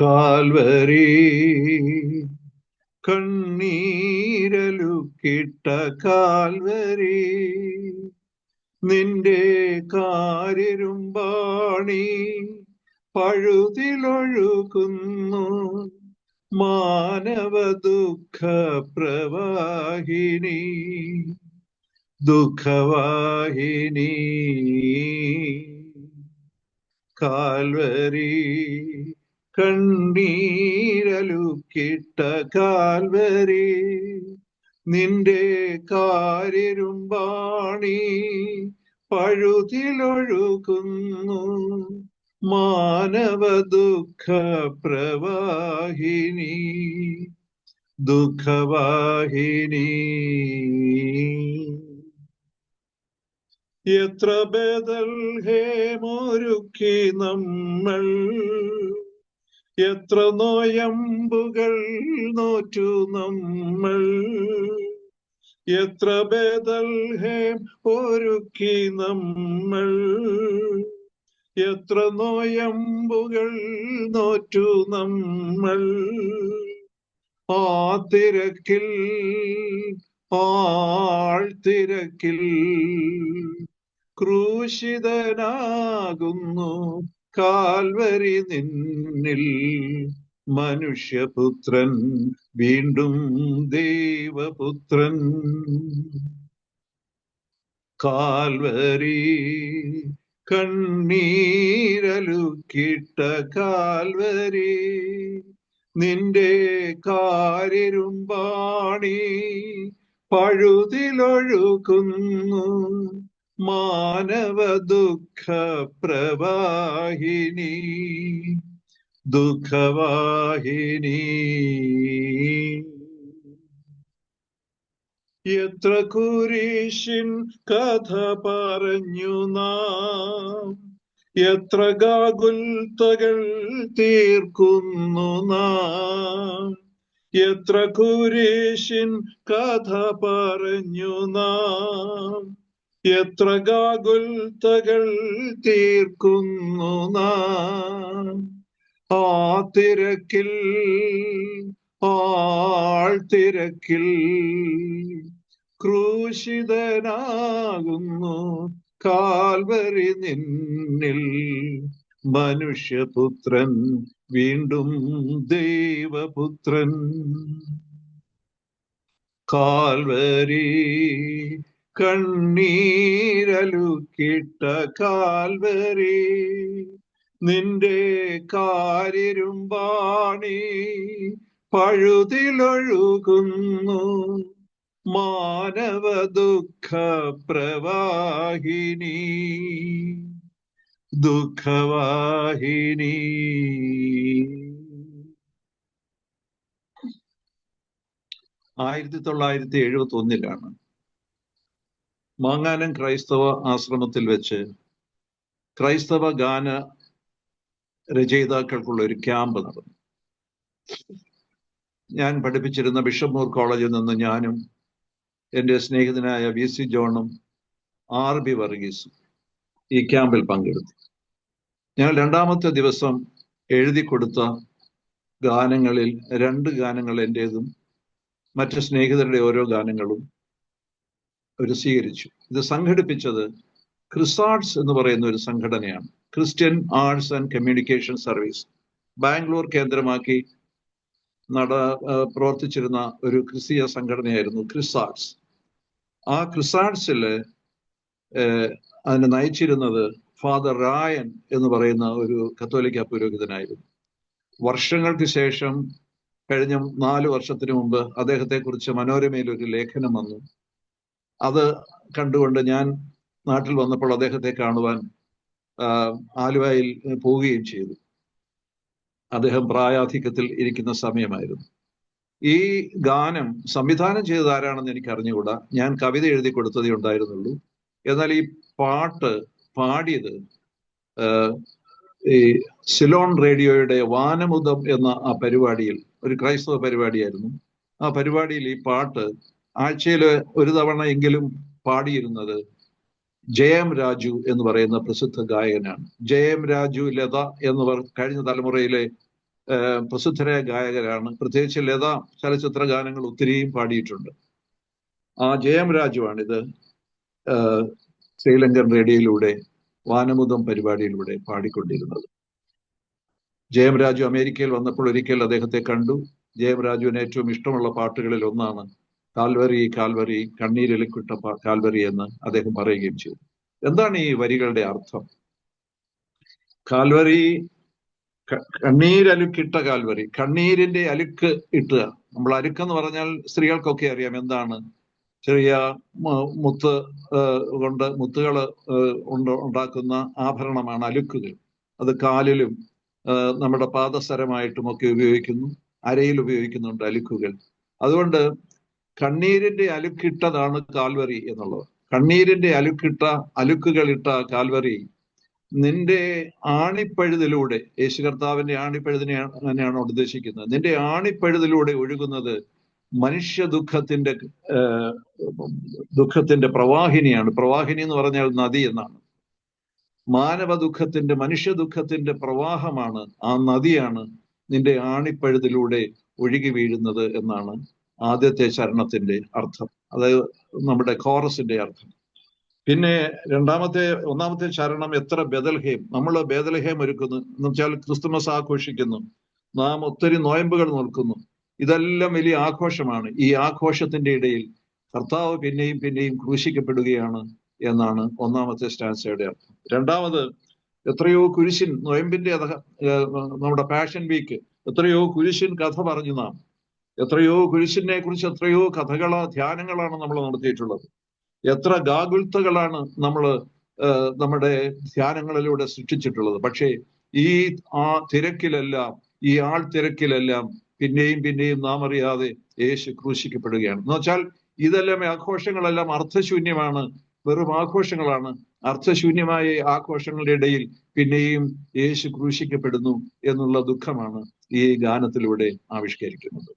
Calvary കണ്ണീരലുക്കിട്ട Calvary. നിന്റെ കാരിരുമ്പാണി പഴുതിലൊഴുകുന്നു. മാനവ ദുഃഖ പ്രവാഹിനി. ദുഃഖവാഹിനി. കാൽവരി കണ്ണീരലുക്കിട്ട കാൽവരി നിന്റെ കാരിരുമ്പാണി പഴുതിലൊഴുകുന്നു. മാനവ ദുഃഖ പ്രവാഹിനി ദുഃഖവാഹിനി. എത്ര ബദൽ ഹേമൊരുക്കി നമ്മൾ എത്ര നോയമ്പുകൾ നോറ്റു നമ്മൾ. എത്ര ബേദൽഹേം ഒരുക്കി നമ്മൾ. എത്ര നോയമ്പുകൾ നോറ്റു നമ്മൾ. ആ തിരക്കിൽ ആഴ്ത്തിരക്കിൽ ക്രൂശിതനാകുന്നു. കാൽവരി നിന്നിൽ മനുഷ്യപുത്രൻ വീണ്ടും ദൈവപുത്രൻ. കാൽവരി കണ്ണീരലുക്കിട്ട കാൽവരി നിന്റെ കാരിരുമ്പാണി പഴുതിലൊഴുകുന്നു. മാനവ ദുഃഖ പ്രവാഹിനി ദുഃഖവാഹിനി. എത്ര കുരിശിൻ കഥ പറഞ്ഞു നാം എത്ര ഗാകുൽത്തകൾ തീർക്കുന്നു നാം എത്ര കുരിശിൻ കഥ പറഞ്ഞു നാം. എത്ര ഗാകുൽത്തകൾ തീർക്കുന്നു ആ തിരക്കിൽ ആൾത്തിരക്കിൽ ക്രൂശിതനാകുന്നു കാൽവരി നിന്നിൽ. മനുഷ്യപുത്രൻ വീണ്ടും ദൈവപുത്രൻ. കാൽവരി കണ്ണീരലുക്കിട്ട കാൽവരി നിന്റെ കാര്യരുമ്പാണി പഴുതിലൊഴുകുന്നു. മാനവ ദുഃഖ പ്രവാഹിനി ദുഃഖവാഹിനി. ആയിരത്തി തൊള്ളായിരത്തി എഴുപത്തി ഒന്നിലാണ് മാങ്ങാനം ക്രൈസ്തവ ആശ്രമത്തിൽ വെച്ച് ക്രൈസ്തവ ഗാന രചയിതാക്കൾക്കുള്ള ഒരു ക്യാമ്പ് നടന്നു. ഞാൻ പഠിപ്പിച്ചിരുന്ന ബിഷപ്പൂർ കോളേജിൽ നിന്ന് ഞാനും എന്റെ സ്നേഹിതനായ വി സി ജോണും ആർ ബി വർഗീസും ഈ ക്യാമ്പിൽ പങ്കെടുത്തു. ഞങ്ങൾ രണ്ടാമത്തെ ദിവസം എഴുതി കൊടുത്ത ഗാനങ്ങളിൽ രണ്ട് ഗാനങ്ങൾ എന്റേതും മറ്റു സ്നേഹിതരുടെ ഓരോ ഗാനങ്ങളും അവർ സ്വീകരിച്ചു. ഇത് സംഘടിപ്പിച്ചത് ക്രിസാർട്സ് എന്ന് പറയുന്ന ഒരു സംഘടനയാണ്. Christian arts and communication service Bangalore കേന്ദ്രമാക്കി നട പ്രവർത്തിച്ചിരുന്ന ഒരു ക്രിസ്തീയ സംഘടനയായിരുന്നു ക്രിസാർട്സ് ആ ക്രിസാർട്സിൽ അതിനെ നയിച്ചിരുന്നത് ഫാദർ റായൻ എന്ന് പറയുന്ന ഒരു കത്തോലിക്ക പുരോഹിതനായിരുന്നു. വർഷങ്ങൾക്ക് ശേഷം കഴിഞ്ഞ നാല് വർഷത്തിന് മുമ്പ് അദ്ദേഹത്തെ കുറിച്ച് മനോരമയിൽ ഒരു ലേഖനം വന്നു. അത് കണ്ടുകൊണ്ട് ഞാൻ നാട്ടിൽ വന്നപ്പോൾ അദ്ദേഹത്തെ കാണുവാൻ ആലുവയിൽ പോവുകയും ചെയ്തു. അദ്ദേഹം പ്രായാധിക്യത്തിൽ ഇരിക്കുന്ന സമയമായിരുന്നു. ഈ ഗാനം സംവിധാനം ചെയ്തത് ആരാണെന്ന് എനിക്ക് അറിഞ്ഞുകൂടാ ഞാൻ കവിത എഴുതി കൊടുത്തതേ ഉണ്ടായിരുന്നുള്ളൂ. എന്നാൽ ഈ പാട്ട് പാടിയത് ഈ സിലോൺ റേഡിയോയുടെ വാനമുദം എന്ന ആ പരിപാടിയിൽ ഒരു ക്രൈസ്തവ പരിപാടിയായിരുന്നു. ആ പരിപാടിയിൽ ഈ പാട്ട് ആഴ്ചയിൽ ഒരു തവണ എങ്കിലും പാടിയിരുന്നത് ജയം രാജു എന്ന് പറയുന്ന പ്രസിദ്ധ ഗായകനാണ്. ജയം രാജു ലത എന്നിവർ കഴിഞ്ഞ തലമുറയിലെ പ്രസിദ്ധരായ ഗായകരാണ്. പ്രത്യേകിച്ച് ലത ചലച്ചിത്ര ഗാനങ്ങൾ ഒത്തിരിയും പാടിയിട്ടുണ്ട്. ആ ജയം രാജുവാണിത് ഏഹ് ശ്രീലങ്കൻ റേഡിയോയിലൂടെ വാനമുദം പരിപാടിയിലൂടെ പാടിക്കൊണ്ടിരുന്നത്. ജയം രാജു അമേരിക്കയിൽ വന്നപ്പോൾ ഒരിക്കൽ അദ്ദേഹത്തെ കണ്ടു. ജയം രാജുവിന് ഏറ്റവും ഇഷ്ടമുള്ള പാട്ടുകളിൽ ഒന്നാണ് കാൽവരി കാൽവരി കണ്ണീരിലക്കിട്ട കാൽവരി എന്ന് അദ്ദേഹം പറയുകയും ചെയ്തു. എന്താണ് ഈ വരികളുടെ അർത്ഥം? കാൽവരി കണ്ണീരലുക്കിട്ട കാൽവരി കണ്ണീരിന്റെ അലുക്ക് ഇട്ടുക. നമ്മൾ അലുക്കെന്ന് പറഞ്ഞാൽ സ്ത്രീകൾക്കൊക്കെ അറിയാം എന്താണ്. ചെറിയ മുത്ത് കൊണ്ട് മുത്തുകൾ ഉണ്ടാക്കുന്ന ആഭരണമാണ് അലുക്കുകൾ. അത് കാലിലും നമ്മുടെ പാദസരമായിട്ടും ഒക്കെ ഉപയോഗിക്കുന്നു. അരയിൽ ഉപയോഗിക്കുന്നുണ്ട് അലുക്കുകൾ. അതുകൊണ്ട് കണ്ണീരിന്റെ അലുക്കിട്ടതാണ് കാൽവറി എന്നുള്ളത്. കണ്ണീരിന്റെ അലുക്കിട്ട അലുക്കുകളിട്ട കാൽവറി നിന്റെ ആണിപ്പഴുതിലൂടെ യേശു കർത്താവിന്റെ ആണിപ്പഴുതിനെയാണ് തന്നെയാണ് ഉദ്ദേശിക്കുന്നത്. നിന്റെ ആണിപ്പഴുതിലൂടെ ഒഴുകുന്നത് മനുഷ്യ ദുഃഖത്തിന്റെ ദുഃഖത്തിന്റെ പ്രവാഹിനിയാണ്. പ്രവാഹിനി എന്ന് പറഞ്ഞാൽ നദി എന്നാണ്. മാനവ ദുഃഖത്തിന്റെ മനുഷ്യ ദുഃഖത്തിന്റെ പ്രവാഹമാണ് ആ നദിയാണ് നിന്റെ ആണിപ്പഴുതിലൂടെ ഒഴുകി വീഴുന്നത് എന്നാണ് ആദ്യത്തെ ചരണത്തിന്റെ അർത്ഥം അതായത് നമ്മുടെ കോറസിന്റെ അർത്ഥം. പിന്നെ രണ്ടാമത്തെ ഒന്നാമത്തെ ചരണം എത്ര ബദൽഹേം നമ്മൾ ബദൽഹേം ഒരുക്കുന്നു. എന്ന് വെച്ചാൽ ക്രിസ്തുമസ് ആഘോഷിക്കുന്നു. നാം ഒത്തിരി നോയമ്പുകൾ നോക്കുന്നു. ഇതെല്ലാം വലിയ ആഘോഷമാണ്. ഈ ആഘോഷത്തിന്റെ ഇടയിൽ കർത്താവ് പിന്നെയും പിന്നെയും ക്രൂശിക്കപ്പെടുകയാണ് എന്നാണ് ഒന്നാമത്തെ സ്റ്റാൻസയുടെ അർത്ഥം. രണ്ടാമത് എത്രയോ കുരിശിൻ നോയമ്പിന്റെ നമ്മുടെ പാഷൻ വീക്ക് എത്രയോ കുരിശിൻ കഥ പറഞ്ഞു നാം. എത്രയോ കുരിശിനെ കുറിച്ച് എത്രയോ കഥകളോ ധ്യാനങ്ങളാണ് നമ്മൾ നടത്തിയിട്ടുള്ളത്. എത്ര ഗാഗുൽത്തകളാണ് നമ്മൾ നമ്മുടെ ധ്യാനങ്ങളിലൂടെ സൃഷ്ടിച്ചിട്ടുള്ളത്. പക്ഷേ ഈ ആ തിരക്കിലെല്ലാം ഈ ആൾ തിരക്കിലെല്ലാം പിന്നെയും പിന്നെയും നാം അറിയാതെ യേശു ക്രൂശിക്കപ്പെടുകയാണ്. എന്ന് വെച്ചാൽ ഇതെല്ലാം ആഘോഷങ്ങളെല്ലാം അർത്ഥശൂന്യമാണ് വെറും ആഘോഷങ്ങളാണ്. അർത്ഥശൂന്യമായ ആഘോഷങ്ങളുടെ ഇടയിൽ പിന്നെയും യേശു ക്രൂശിക്കപ്പെടുന്നു എന്നുള്ള ദുഃഖമാണ് ഈ ഗാനത്തിലൂടെ ആവിഷ്കരിക്കുന്നത്.